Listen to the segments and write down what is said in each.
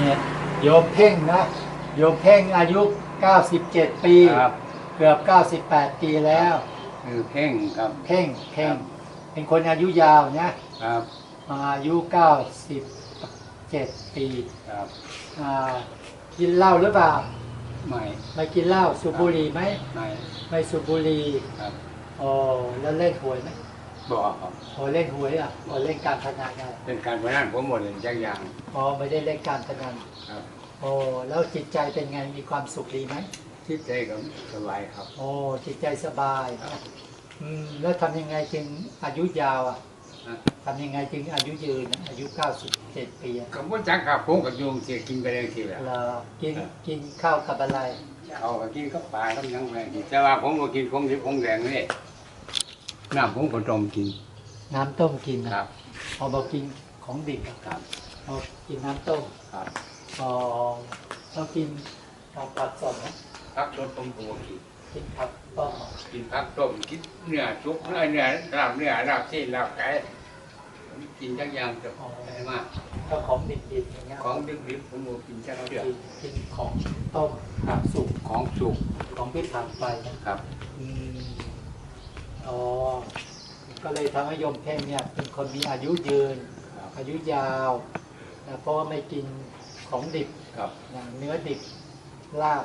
เนี่ยโยมเพ่งนะโยมเพ่งอายุ 97 ปี ครับ เกือบ 98 ปีแล้ว คือเพ่งครับ เพ่งเพ่งครับ เป็นคนอายุยาวนะครับอายุ 97 ปีครับอ่ากินเหล้าหรือเปล่าไม่ไม่กินเหล้าสูบบุหรี่ไหมไม่ไม่สูบบุหรี่ครับ อ๋อแล้วเล่นหวยไหม บอกครับอ๋อเล่นหวยอะอ๋อเล่นการพนันได้เป็นการพนันผมหมดเลยจักอย่างอ๋อไม่ได้เล่นการพนันครับโอ้แล้วจิตใจเป็นไงมีความสุขดีไหมคิดใจก็สบายครับ โอ้จิตใจสบายอืมแล้วทำยังไงจึงอายุยาวอะนะทำยังไงจึงอายุยืนอะอายุ 97 ปีอะก็บ่จักครับผมกับโยมเสียกินไปเลยทีละเรากินกินข้าวกับอะไรเขาก็กินกับปลากับหยังไปกินแต่ว่าผมก็กินของดิบของแดงนี่ น้ำผมก็ต้มกิน น้ำต้มกินนะครับ พอบอกกินของดิบอะครับพอกินน้ำต้มครับพอเรากินผักผัดสดนะพักรสผมก็บ่กิน กินผักต้มกินผักต้มกินเนื้อสุกเนื้อเนื้อลาบเนื้อลาบที่ลาบไก่ผมกินจักอย่างจะพอได้มากก็ของดิบๆอย่างเงี้ยของดิบๆผมบ่กินจักเดียวกินกินของต้มผักสุกของสุกของที่ผ่านไปนะครับ อืม อ๋อ ก็เลยทำให้โยมเพ่งเนี่ยเป็นคนมีอายุยืนครับอายุยาวนะเพราะว่าไม่กินของดิบครับอย่างเนื้อดิบลาบ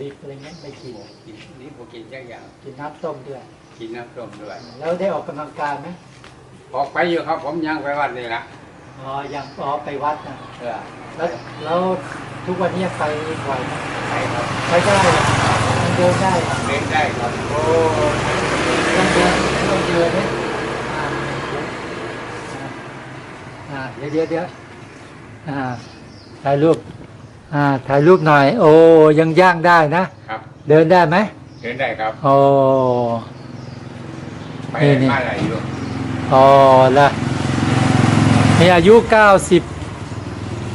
ดิบอะไรเงี้ยไม่กิน กินนี่ผมกินจักอย่างกินน้ำต้มด้วย กินน้ำต้มด้วย แล้วได้ออกกำลังกายไหมออกไปอยู่ครับ ผมยังไปวัดนี่ละอ๋อยังอ๋อไปวัดนะเออแล้วแล้วทุกวันนี้ยังไปไหวไหมไปครับไปได้เหรอยังเดินได้เหรอเล่นได้ครับโอ้ยัง เดินยังเดินเนี่ยอ่าเดี๋ยวอ่าเดี๋ยวเดี๋ยวอ่าถ่ายรูปอ่าถ่ายรูปหน่อย โอ้ยังย่างได้นะครับ เดินได้ไหมเล่นได้ครับโอ้ไปนี่นี่มาอะไรอยู่อ๋อละมีอายุเก้าสิบ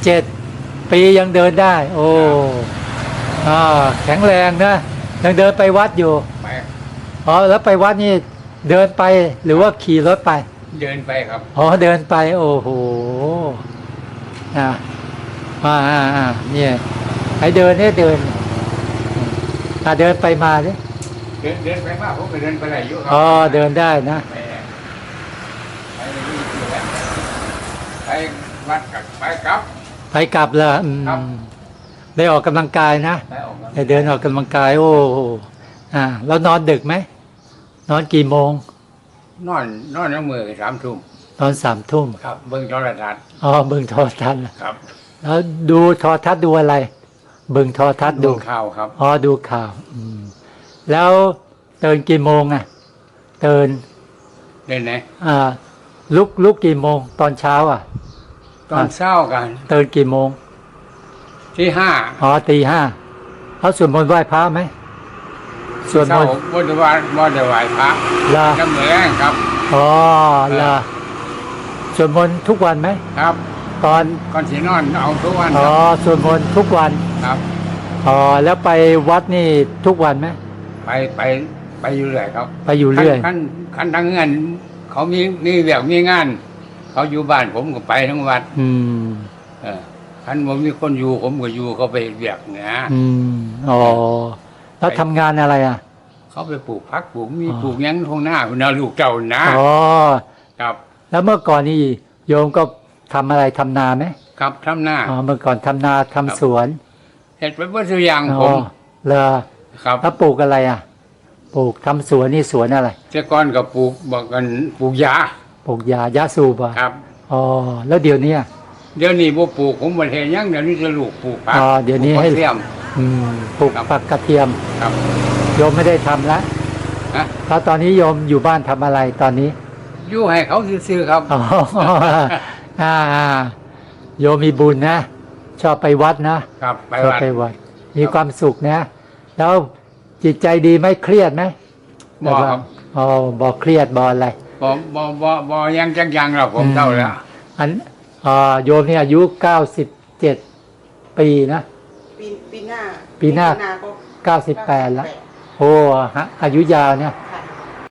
เจ็ดปียังเดินได้ โอ้อ่าแข็งแรงนะยังเดินไปวัดอยู่ไป อ๋อแล้วไปวัดนี่เดินไปหรือว่าขี่รถไป เดินไปครับ อ๋อเดินไป โอ้โหอ่าอ่าอ่าอ่าเนี่ยให้เดินเนี่ยเดินอ่าเดินไปมาเนี่ยเดินเดินไปมาผมก็เดินไปไหนอยู่ครัอ๋อเดินได้นะไปไปนี่อยู่แล้วไปวัดกับไปกลับ ไปกลับละอืมครับได้ออกกำลังกายนะไปออกมาได้เดินออกกำลังกาย โอ้โหอ่าแล้วนอนดึกไหม นอนกี่โมง นอนนอนน้ำมือสามทุ่มนอนสามทุ่มครับ เบิ่งโทรทัศน์อ๋อเบิ่งโทรทัศน์ครับ แล้วดูโทรทัศน์ดูอะไร เบิ่งโทรทัศน์ดูดูข่าวครับอ๋อดูข่าวอืมแล้วตื่นกี่โมงอะตื่นเดินไหนอ่า ลุกลุกกี่โมง ตอนเช้าอะ ตอนเช้ากันตื่นกี่โมงที่ห้าอ๋อตีห้าเขาสวดมนต์ไหว้พระไหม สวดมเช้านต์บนวันบนไหวพระลาน้ำเหมืองครับ อ๋อลาสวดมนต์ทุกวันไหมครับตอนก่อนสีนอนเอาทุกวันอ๋อสวดมนต์ทุกวันครับอ๋อแล้วไปวัดนี่ทุกวันไหมไปไปไปอยู่เรื่อยครับไปอยู่เรื่อยคันคันทั้งงานเขามีมีแบบมีงาน เขาอยู่บ้านผมก็ไปทั้งวัดอืมเออคันผมมีคนอยู่ผมก็อยู่เขาไปเบียกนะอืมอ๋อแล้วทำงานอะไรอะ เขาไปปลูกพักปลูกมีอ๋อปลูกหยังทงหน้าคุณเอาลูกเจ้านะอ๋อครับ แล้วเมื่อก่อนนี่โยมก็ทำอะไรทำนาไหมครับทำหน้าอ๋อเมื่อก่อนทำนาทำสวนเห็ดไปเพื่อตัวอย่างอ๋ผอมเลอครับแล้วปลูกอะไรอะ ปลูกทำสวนนี่สวนอะไรแต่ก่อนก็ปลูกบอกกันปลูกยาปลูกยายาสูบอะครับอ๋อแล้วเดี๋ยวนี้อะเดี๋ยวนี้บ่ปลูกผมบ่เห็นยังเดี๋ยวนี้จะลูกปลูกผักอ๋อเดี๋ยวนี้ปลูกให้กระเทียม อืมปลูกครับ ผักกระเทียมครับโยมไม่ได้ทำแล้วฮะแล้วตอนนี้โยมอยู่บ้านทำอะไรตอนนี้อยู่ให้เขาซื้อๆครับ อ๋อ อ่าอ่าโยมมีบุญนะ ชอบไปวัดนะครับ ไปชอบวัด ไปวัด มีความสุขนะ แล้วจิตใจดีไหมเครียดไหมบ่ครับอ๋อบอกเครียดบออะไร บ่บ่บ่บ่ยังจังยังหรอกผมเท่าแล้วอันอ่าโยมเนี่ยอายุเก้าสิบเจ็ดปีนะปีปี หน้า ปีหน้า ก็เก้าสิบแปดแล้ว โอ้ฮะอายุยาวเนี่ย